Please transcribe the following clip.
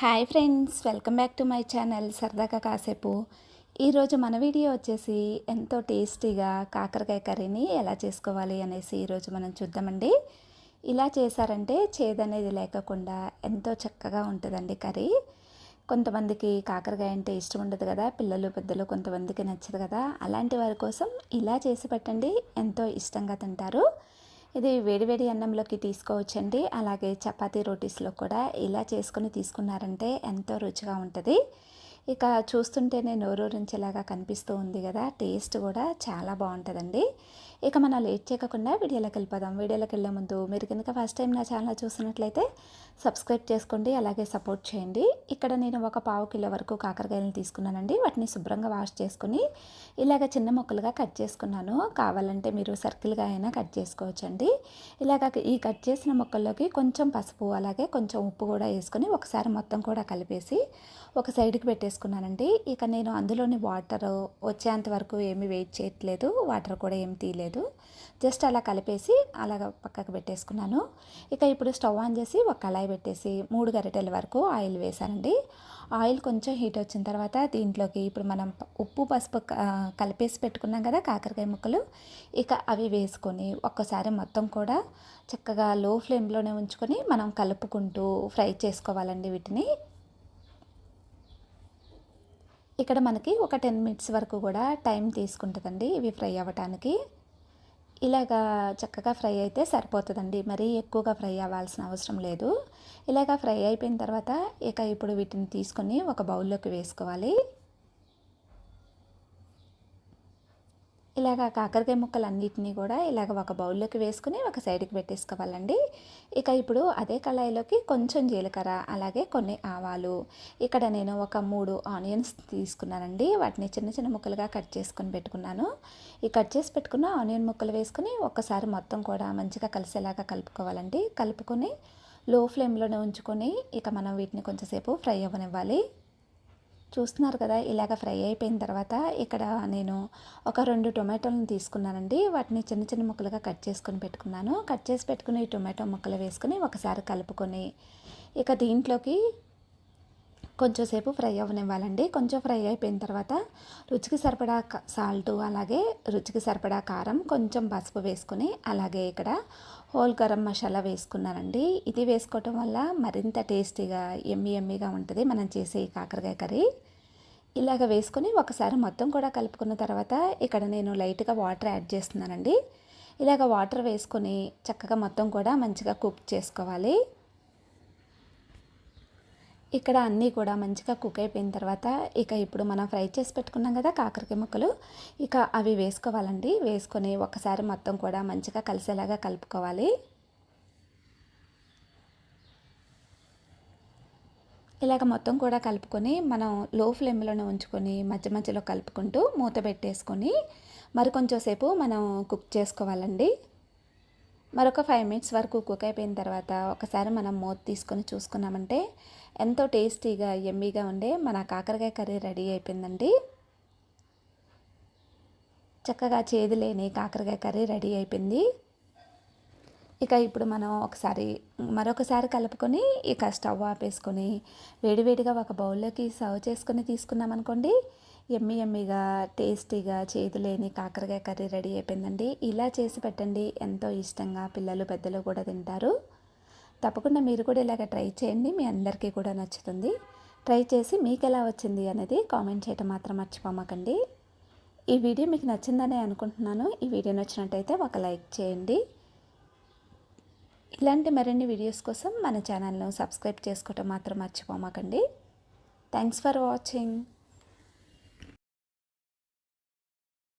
Hi friends welcome back to my channel సరదాగా కాసేపు. ఈరోజు మన వీడియో వచ్చేసి ఎంతో టేస్టీగా కాకరకాయ కర్రీని ఎలా చేసుకోవాలి అనేసి ఈరోజు మనం చూద్దామండి. ఇలా చేశారంటే చేదనేది లేకుండా ఎంతో చక్కగా ఉంటుందండి కర్రీ. కొంతమందికి కాకరకాయ అంటే ఇష్టం ఉండదు కదా పిల్లలు పెద్దలు కొంతమందికి నచ్చదు కదా అలాంటి వారి కోసం ఇలా చేసి పెట్టండి ఎంతో ఇష్టంగా తింటారు. ఇది వేడివేడి అన్నంలోకి తీసుకోవచ్చండి. అలాగే చపాతీ రోటీస్లో కూడా ఇలా చేసుకుని తీసుకున్నారంటే ఎంతో రుచిగా ఉంటుంది. ఇక చూస్తుంటేనే నోరూరించేలాగా కనిపిస్తూ ఉంది కదా టేస్ట్ కూడా చాలా బాగుంటుందండి. ఇక మనం లేట్ చేయకుండా వీడియోలోకి వెళ్ళిపోదాం. వీడియోలోకి వెళ్ళే ముందు మీరు కనుక ఫస్ట్ టైం నా ఛానల్ చూసినట్లయితే సబ్స్క్రైబ్ చేసుకోండి అలాగే సపోర్ట్ చేయండి. ఇక్కడ నేను ఒక పావు కిలో వరకు కాకరకాయలను తీసుకున్నానండి. వాటిని శుభ్రంగా వాష్ చేసుకుని ఇలాగ చిన్న ముక్కలుగా కట్ చేసుకున్నాను. కావాలంటే మీరు సర్కిల్గా అయినా కట్ చేసుకోవచ్చండి. ఇలాగ ఈ కట్ చేసిన ముక్కల్లోకి కొంచెం పసుపు అలాగే కొంచెం ఉప్పు కూడా వేసుకొని ఒకసారి మొత్తం కూడా కలిపేసి ఒక సైడ్కి పెట్టేసుకున్నానండి. ఇక నేను అందులోని వాటర్ వచ్చేంత వరకు ఏమీ వెయిట్ చేయట్లేదు. వాటర్ కూడా ఏమి తీయలేదు. జస్ట్ అలా కలిపేసి అలా పక్కకు పెట్టేసుకున్నాను. ఇక ఇప్పుడు స్టవ్ ఆన్ చేసి ఒక కళాయి పెట్టేసి మూడు గరిటెల వరకు ఆయిల్ వేసానండి ఆయిల్ కొంచెం హీట్ వచ్చిన తర్వాత దీంట్లోకి ఇప్పుడు మనం ఉప్పు పసుపు కలిపేసి పెట్టుకున్నాం కదా కాకరకాయ ముక్కలు. ఇక అవి వేసుకొని ఒక్కసారి మొత్తం కూడా చక్కగా లో ఫ్లేమ్లోనే ఉంచుకొని మనం కలుపుకుంటూ ఫ్రై చేసుకోవాలండి వీటిని. ఇక్కడ మనకి ఒక టెన్ మినిట్స్ వరకు కూడా టైం తీసుకుంటుందండి ఇవి ఫ్రై అవ్వటానికి. ఇలాగా చక్కగా ఫ్రై అయితే సరిపోతుందండి. మరీ ఎక్కువగా ఫ్రై అవ్వాల్సిన అవసరం లేదు. ఇలాగా ఫ్రై అయిపోయిన తర్వాత ఇక ఇప్పుడు వీటిని తీసుకొని ఒక బౌల్లోకి వేసుకోవాలి. ఇలాగ కాకరకాయ ముక్కలు అన్నిటినీ కూడా ఇలాగ ఒక బౌల్లోకి వేసుకుని ఒక సైడ్కి పెట్టేసుకోవాలండి. ఇక ఇప్పుడు అదే కళాయిలోకి కొంచెం జీలకర్ర అలాగే కొన్ని ఆవాలు. ఇక్కడ నేను ఒక మూడు ఆనియన్స్ తీసుకున్నానండి. వాటిని చిన్న చిన్న ముక్కలుగా కట్ చేసుకొని పెట్టుకున్నాను. ఈ కట్ చేసి పెట్టుకున్న ఆనియన్ ముక్కలు వేసుకుని ఒక్కసారి మొత్తం కూడా మంచిగా కలిసేలాగా కలుపుకోవాలండి. కలుపుకొని లో ఫ్లేమ్లోనే ఉంచుకొని ఇక మనం వీటిని కొంచెంసేపు ఫ్రై అవ్వనివ్వాలి. చూస్తున్నారు కదా ఇలాగ ఫ్రై అయిపోయిన తర్వాత ఇక్కడ నేను ఒక రెండు టొమాటోలను తీసుకున్నానండి. వాటిని చిన్న చిన్న ముక్కలుగా కట్ చేసుకొని పెట్టుకున్నాను. కట్ చేసి పెట్టుకుని ఈ టొమాటో ముక్కలు వేసుకొని ఒకసారి కలుపుకొని ఇక దీంట్లోకి కొంచెంసేపు ఫ్రై అవ్వనివ్వాలండి. కొంచెం ఫ్రై అయిపోయిన తర్వాత రుచికి సరిపడా సాల్ట్ అలాగే రుచికి సరిపడా కారం కొంచెం పసుపు వేసుకొని అలాగే ఇక్కడ హోల్ గరం మసాలా వేసుకున్నానండి. ఇది వేసుకోవటం వల్ల మరింత టేస్టీగా ఎమ్మి ఎమ్మిగా ఉంటుంది మనం చేసే ఈ కాకరకాయ కర్రీ. ఇలాగ వేసుకొని ఒకసారి మొత్తం కూడా కలుపుకున్న తర్వాత ఇక్కడ నేను లైట్గా వాటర్ యాడ్ చేస్తున్నానండి. ఇలాగ వాటర్ వేసుకొని చక్కగా మొత్తం కూడా మంచిగా కుక్ చేసుకోవాలి. ఇక్కడ అన్నీ కూడా మంచిగా కుక్ అయిపోయిన తర్వాత ఇక ఇప్పుడు మనం ఫ్రై చేసి పెట్టుకున్నాం కదా కాకరకాయ ముక్కలు ఇక అవి వేసుకోవాలండి. వేసుకొని ఒకసారి మొత్తం కూడా మంచిగా కలిసేలాగా కలుపుకోవాలి. ఇలాగ మొత్తం కూడా కలుపుకొని మనం లో ఫ్లేమ్లోనే ఉంచుకొని మధ్య మధ్యలో కలుపుకుంటూ మూత పెట్టేసుకొని మరి కొంచెం సేపు మనం కుక్ చేసుకోవాలండి. మరొక ఫైవ్ మినిట్స్ వరకు కుక్ అయిపోయిన తర్వాత ఒకసారి మనం మూత తీసుకొని చూసుకున్నామంటే ఎంతో టేస్టీగా ఎమ్మీగా ఉండే మన కాకరకాయ కర్రీ రెడీ అయిపోయిందండి. చక్కగా చేదు లేని కాకరకాయ కర్రీ రెడీ అయిపోయింది. ఇక ఇప్పుడు మనం ఒకసారి మరొకసారి కలుపుకొని ఇక స్టవ్ ఆపేసుకొని వేడివేడిగా ఒక బౌల్లోకి సర్వ్ చేసుకొని తీసుకున్నాం అనుకోండి ఎమ్మి ఎమ్మిగా టేస్టీగా చేదు లేని కాకరకాయ కర్రీ రెడీ అయిపోయిందండి. ఇలా చేసి పెట్టండి. ఎంతో ఇష్టంగా పిల్లలు పెద్దలు కూడా తింటారు. తప్పకుండా మీరు కూడా ఇలాగ ట్రై చేయండి. మీ అందరికీ కూడా నచ్చుతుంది. ట్రై చేసి మీకు ఎలా వచ్చింది అనేది కామెంట్ చేయటం మాత్రం మర్చిపోమకండి. ఈ వీడియో మీకు నచ్చిందనే అనుకుంటున్నాను. ఈ వీడియో నచ్చినట్టయితే ఒక లైక్ చేయండి. ఇలాంటి మరిన్ని వీడియోస్ కోసం మన ఛానల్ను సబ్స్క్రైబ్ చేసుకోవటం మాత్రం మర్చిపోమాకండి. Thanks for watching.